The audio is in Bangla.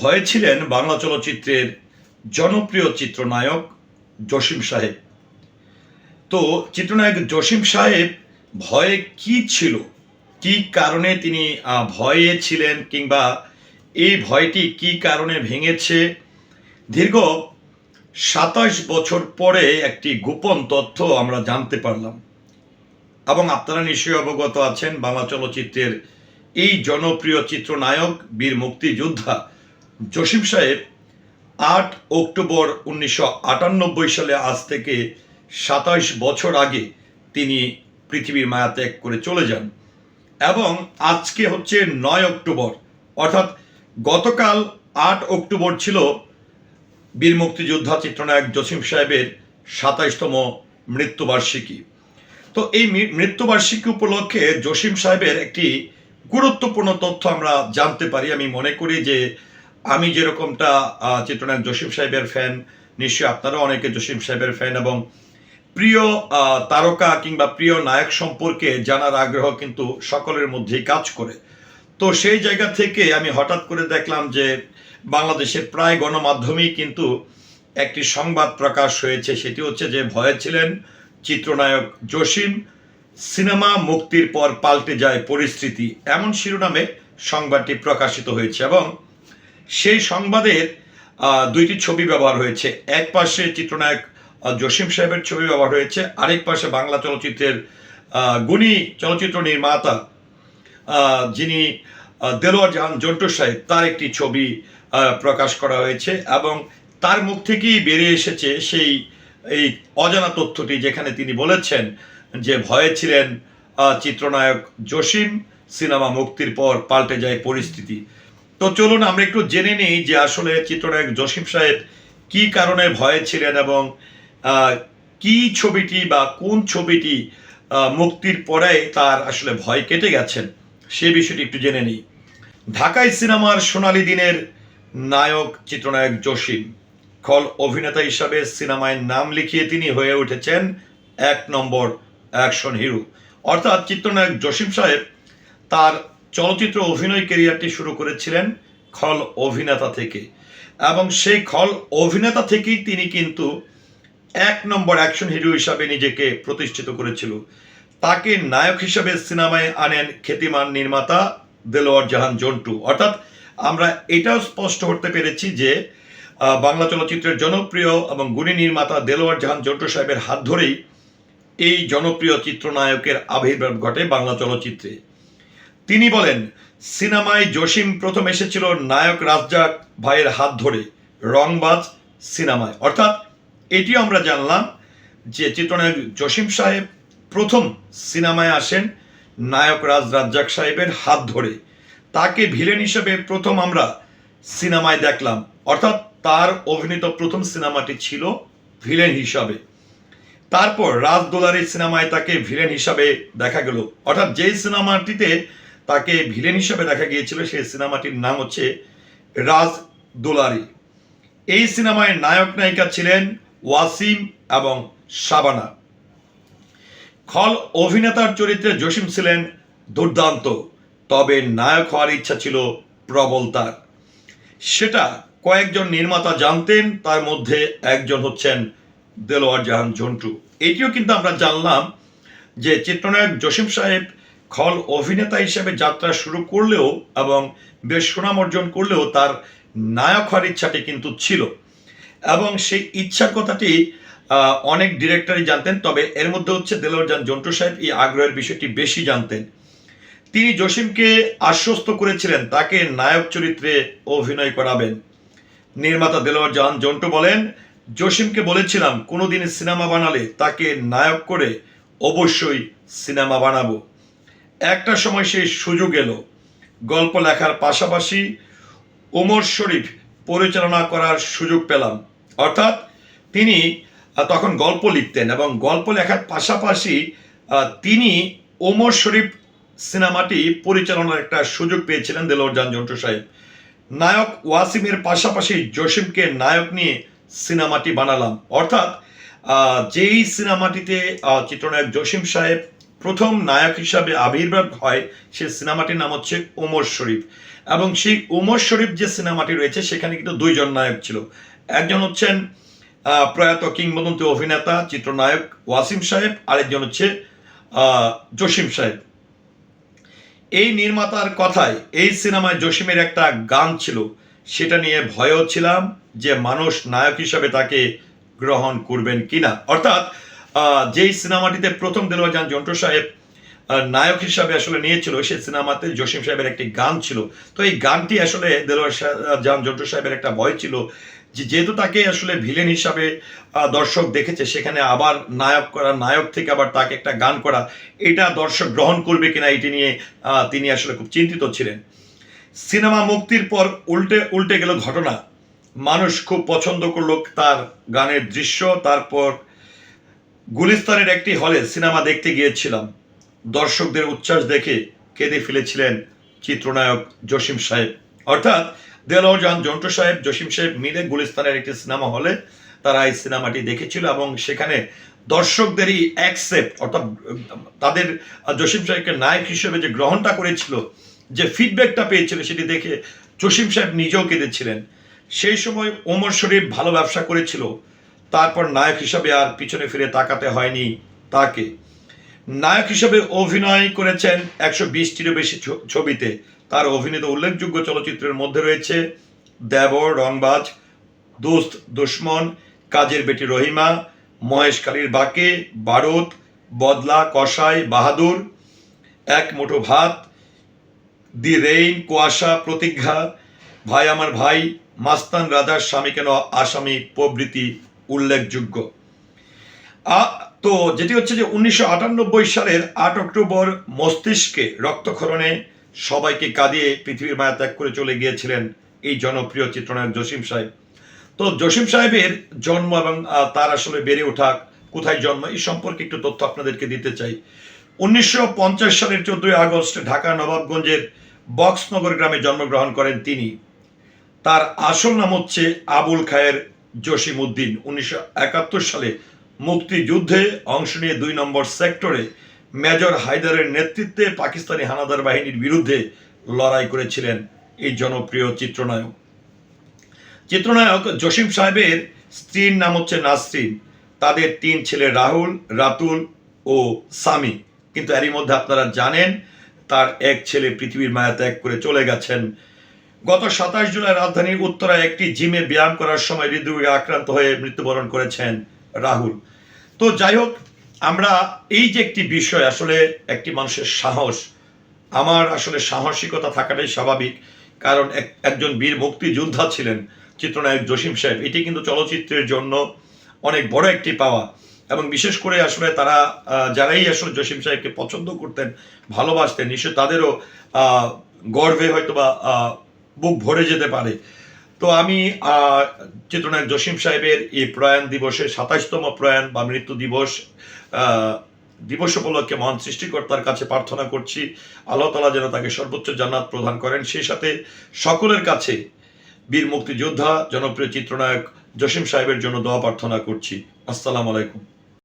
ভয়ে ছিলেন বাংলা চলচ্চিত্রের জনপ্রিয় চিত্রনায়ক জসিম সাহেব। তো চিত্রনায়ক জসিম সাহেব ভয়ে কি ছিল? কি কারণে তিনি ভয়ে ছিলেন কিংবা এই ভয়টি কি কারণে ভেঙেছে? দীর্ঘ সাতাশ বছর পরে একটি গোপন তথ্য আমরা জানতে পারলাম। এবং আপনারা নিশ্চয়ই অবগত আছেন, বাংলা চলচ্চিত্রের এই জনপ্রিয় চিত্রনায়ক, বীর মুক্তিযোদ্ধা জসিম সাহেব আট অক্টোবর উনিশশো আটানব্বই সালে আজ থেকে সাতাশ বছর আগে তিনি পৃথিবীর মায়া ত্যাগ করে চলে যান। এবং আজকে হচ্ছে নয় অক্টোবর। অর্থাৎ গতকাল আট অক্টোবর ছিল বীর মুক্তিযোদ্ধা চিত্রনায়ক জসিম সাহেবের সাতাইশতম মৃত্যুবার্ষিকী। তো এই মৃত্যুবার্ষিকী উপলক্ষে জসিম সাহেবের একটি গুরুত্বপূর্ণ তথ্য আমরা জানতে পারি। আমি মনে করি যে আমি যেরকমটা চিত্রনায়ক জসিম সাহেবের ফ্যান নিশ্চয়ই আপনারাও অনেকে জসিম সাহেবের ফ্যান এবং প্রিয় তারকা কিংবা প্রিয় নায়ক সম্পর্কে জানার আগ্রহ কিন্তু সকলের মধ্যেই কাজ করে। তো সেই জায়গা থেকে আমি হঠাৎ করে দেখলাম যে বাংলাদেশের প্রায় গণমাধ্যমেই কিন্তু একটি সংবাদ প্রকাশ হয়েছে। সেটি হচ্ছে যে ভয়ে ছিলেন চিত্রনায়ক জসিম, সিনেমা মুক্তির পর পাল্টে যায় পরিস্থিতি। এমন শিরোনামে সংবাদটি প্রকাশিত হয়েছে এবং সেই সংবাদের দুইটি ছবি ব্যবহার হয়েছে। এক পাশে চিত্রনায়ক জসিম সাহেবের ছবি ব্যবহার হয়েছে। আরেক পাশে বাংলা চলচ্চিত্রের গুণী চলচ্চিত্র নির্মাতা যিনি দেলোয়ার জাহান জন্টু সাহেব, তার একটি ছবি প্রকাশ করা হয়েছে এবং তার মুখ থেকেই বেরিয়ে এসেছে সেই, এই অজানা তথ্যটি যেখানে তিনি বলেছেন যে ভয়ে ছিলেন চিত্রনায়ক জসিম, সিনেমা মুক্তির পর পাল্টে যায় পরিস্থিতি। তো চলুন আমরা একটু জেনে নিই যে আসলে চিত্রনায়ক জসিম সাহেব কি কারণে ভয়ে ছিলেন এবং কি ছবিটি বা কোন ছবিটি মুক্তির পরে তার আসলে ভয় কেটে গেছেন সে বিষয়টি একটু জেনে নিই। ঢাকায় সিনেমার সোনালী দিনের নায়ক চিত্রনায়ক জসিম। খল অভিনেতা হিসাবে সিনেমায় নাম লিখিয়ে তিনি হয়ে উঠেছেন এক নম্বর অ্যাকশন হিরো। অর্থাৎ চিত্রনায়ক জসিম সাহেব তার চলচ্চিত্র অভিনয় কেরিয়ারটি শুরু করেছিলেন খল অভিনেতা থেকে। এবং সেই খল অভিনেতা থেকেই তিনি কিন্তু এক নম্বর অ্যাকশন হিরো হিসাবে নিজেকে প্রতিষ্ঠিত করেছিল। তাকে নায়ক হিসাবে সিনেমায় আনেন খ্যাতিমান নির্মাতা দেলোয়ার জাহান জন্টু। অর্থাৎ আমরা এটাও স্পষ্ট করতে পেরেছি যে বাংলা চলচ্চিত্রের জনপ্রিয় এবং গুণী নির্মাতা দেলোয়ার জাহান জন্টু সাহেবের হাত ধরেই এই জনপ্রিয় চিত্রনায়কের আবির্ভাব ঘটে বাংলা চলচ্চিত্রে। তিনি বলেন, সিনেমায় জসিম প্রথম এসেছিল নায়ক রাজ্জাক ভাইয়ের হাত ধরে, রংবাজ সিনেমায়। অর্থাৎ এটিও আমরা জানলাম যে চিত্রনায়ক জসিম সাহেব প্রথম সিনেমায় আসেন নায়ক রাজ রাজ্জাক সাহেবের হাত ধরে। তাকে ভিলেন হিসেবে প্রথম আমরা সিনেমায় দেখলাম। অর্থাৎ তার অভিনীত প্রথম সিনেমাটি ছিল ভিলেন হিসাবে। তারপর রাজ দোলারের সিনেমায় তাকে ভিলেন হিসাবে দেখা গেল। অর্থাৎ যেই সিনেমাটিতে তাকে ভিলেন হিসাবে দেখা গিয়েছিল সেই সিনেমাটির নাম হচ্ছে রাজ দোলারি। এই সিনেমায় নায়ক নায়িকা ছিলেন ওয়াসিম এবং শাবানা। খল অভিনেতার চরিত্রে জসিম ছিলেন দুর্দান্ত, তবে নায়ক হওয়ার ইচ্ছা ছিল প্রবল তার। সেটা কয়েকজন নির্মাতা জানতেন, তার মধ্যে একজন হচ্ছেন দেলোয়ার জাহান ঝন্টু। এটিও কিন্তু আমরা জানলাম যে চিত্রনায়ক জসিম সাহেব খল অভিনেতা হিসেবে যাত্রা শুরু করলেও এবং বেশ সুনাম অর্জন করলেও তার নায়ক হওয়ার ইচ্ছাটি কিন্তু ছিল। এবং সেই ইচ্ছার কথাটি অনেক ডিরেক্টরই জানতেন, তবে এর মধ্যে হচ্ছে দেলোয়ার জাহান জন্টু সাহেব, এই আগ্রহের বিষয়টি বেশি জানতেন। তিনি জসিমকে আশ্বস্ত করেছিলেন, তাকে নায়ক চরিত্রে অভিনয় করাবেন। নির্মাতা দেলোয়ার জাহান জন্টু বলেন, জসিমকে বলেছিলাম, কোনোদিন সিনেমা বানালে তাকে নায়ক করে অবশ্যই সিনেমা বানাবো। একটা সময় সেই সুযোগ এলো। গল্প লেখার পাশাপাশি ওমর শরীফ পরিচালনা করার সুযোগ পেলাম। অর্থাৎ তিনি তখন গল্প লিখতেন এবং গল্প লেখার পাশাপাশি তিনি ওমর শরীফ সিনেমাটি পরিচালনার একটা সুযোগ পেয়েছিলেন দেলোয়ার জান জন্টু সাহেব। নায়ক ওয়াসিমের পাশাপাশি জসিমকে নায়ক নিয়ে সিনেমাটি বানালাম। অর্থাৎ যেই সিনেমাটিতে চিত্রনায়ক জসিম সাহেব প্রথম নায়ক হিসাবে আবির্ভাব হয় সে সিনেমাটির নাম হচ্ছে ওমর শরীফ। এবং সেই উমর শরীফ যে সিনেমাটি রয়েছে, সেখানে কিন্তু দুইজন নায়ক ছিল। একজন হচ্ছেন প্রয়াত কিংবদন্তি অভিনেতা, চিত্রনায়ক ওয়াসিম সাহেব, আরেকজন হচ্ছে জসিম সাহেব। এই নির্মাতার কথায় এই সিনেমায় জসিমের একটা গান ছিল। সেটা নিয়ে ভয়ও ছিলাম যে মানুষ নায়ক হিসাবে তাকে গ্রহণ করবেন কিনা। অর্থাৎ যেই সিনেমাটিতে প্রথম দেলোয়ার জান জন্টু সাহেব নায়ক হিসাবে আসলে নিয়েছিল সেই সিনেমাতে জসিম সাহেবের একটি গান ছিল। তো এই গানটি আসলে দেলোয়ার জান জন্টু সাহেবের একটা ভয় ছিল যে যেহেতু তাকে আসলে ভিলেন হিসাবে দর্শক দেখেছে, সেখানে আবার নায়ক করা, নায়ক থেকে আবার তাকে একটা গান করা, এটা দর্শক গ্রহণ করবে কিনা এটি নিয়ে তিনি আসলে খুব চিন্তিত ছিলেন। সিনেমা মুক্তির পর উল্টে উল্টে গেল ঘটনা। মানুষ খুব পছন্দ করল তার গানের দৃশ্য, তারপর গুলিস্তানের একটি হলে সিনেমা দেখতে গিয়েছিলাম। দর্শকদের উচ্ছ্বাস দেখে কেঁদে ফেলেছিলেন চিত্রনায়ক জসিম সাহেব। অর্থাৎ দেলোয়ার জান জন্টু সাহেব, জসিম সাহেব মিলে গুলিস্তানের একটি সিনেমা হলে তারা এই সিনেমাটি দেখেছিল এবং সেখানে দর্শকদেরই অ্যাকসেপ্ট অর্থাৎ তাদের জসিম সাহেবকে নায়ক হিসেবে যে গ্রহণটা করেছিল, যে ফিডব্যাকটা পেয়েছিল সেটি দেখে জসিম সাহেব নিজেও কেঁদেছিলেন। সেই সময় ওমর শরীফ ভালো ব্যবসা করেছিল। তারপর নায়ক হিসাবে আর পিছনে ফিরে তাকাতে হয়নি তাকে। নায়ক হিসেবে অভিনয় করেছেন একশো বিশটিরও বেশি ছবিতে। তার অভিনীত উল্লেখযোগ্য চলচ্চিত্রের মধ্যে রয়েছে দেবর, রংবাজ, দোস্ত, দুশ্মন, কাজের বেটি রহিমা মহেশখালীর বাঁকে, বারুদ, বদলা কষাই বাহাদুর, এক মুঠো ভাত, দি রেইন, কুয়াশা, প্রতিজ্ঞা, ভাই আমার ভাই, মাস্তান রাজার স্বামী কেন আসামি প্রভৃতি উল্লেখযোগ্য। তো যেটি হচ্ছে যে উনিশশো আটানব্বই সালের আট অক্টোবর মস্তিষ্কে রক্তক্ষরণে সবাইকে কাঁদিয়ে পৃথিবীর মায়া ত্যাগ করে চলে গিয়েছিলেন এই জনপ্রিয় চিত্রনায়ক জসিম সাহেব। তো জসিম সাহেবের জন্ম এবং তার আসলে বেড়ে ওঠা কোথায় জন্ম এই সম্পর্কে একটু তথ্য আপনাদেরকে দিতে চাই। উনিশশো পঞ্চাশ সালের চোদ্দই আগস্ট ঢাকা নবাবগঞ্জের বক্সনগর গ্রামে জন্মগ্রহণ করেন তিনি। তার আসল নাম হচ্ছে আবুল খায়ের জসিম উদ্দিন উনিশশো একাত্তর সালে মুক্তিযুদ্ধে অংশ নিয়ে দুই নম্বর সেক্টরে মেজর হায়দারের নেতৃত্বে পাকিস্তানি হানাদার বাহিনীর বিরুদ্ধে লড়াই করেছিলেন এই জনপ্রিয় চিত্রনায়ক। চিত্রনায়ক জসিম সাহেবের স্ত্রীর নাম হচ্ছে নাসরিন। তাদের তিন ছেলে রাহুল, রাতুল ও সামি। কিন্তু এরই মধ্যে আপনারা জানেন, তার এক ছেলে পৃথিবীর মায়া ত্যাগ করে চলে গেছেন গত সাতাশ জুলাই রাজধানীর উত্তরায় একটি জিমে ব্যায়াম করার সময় হৃদরোগে আক্রান্ত হয়ে মৃত্যুবরণ করেছেন রাহুল। তো যাই হোক, আমরা এই যে একটি বিষয়, আসলে একটি মানুষের সাহস, আমার আসলে সাহসিকতা থাকাটাই স্বাভাবিক, কারণ এক- একজন বীর মুক্তিযোদ্ধা ছিলেন চিত্রনায়ক জসিম সাহেব। এটি কিন্তু চলচ্চিত্রের জন্য অনেক বড় একটি পাওয়া এবং বিশেষ করে আসলে তারা যারাই আসলে জসিম সাহেবকে পছন্দ করতেন, ভালোবাসতেন নিশ্চয় তাদেরও গর্বে হয়তো বা বুক ভরে যেতে পারে। তো আমি আহ, চিত্রনায়ক জসিম সাহেবের এই প্রয়াণ দিবসে সাতাশতম প্রয়াণ বা মৃত্যু দিবস দিবস উপলক্ষে মহান সৃষ্টিকর্তার কাছে প্রার্থনা করছি। আল্লাহ তালা যেন তাকে সর্বোচ্চ জান্নাত প্রদান করেন। সেই সাথে সকলের কাছে বীর মুক্তিযোদ্ধা জনপ্রিয় চিত্রনায়ক জসিম সাহেবের জন্য দোয়া প্রার্থনা করছি। আসসালামু আলাইকুম।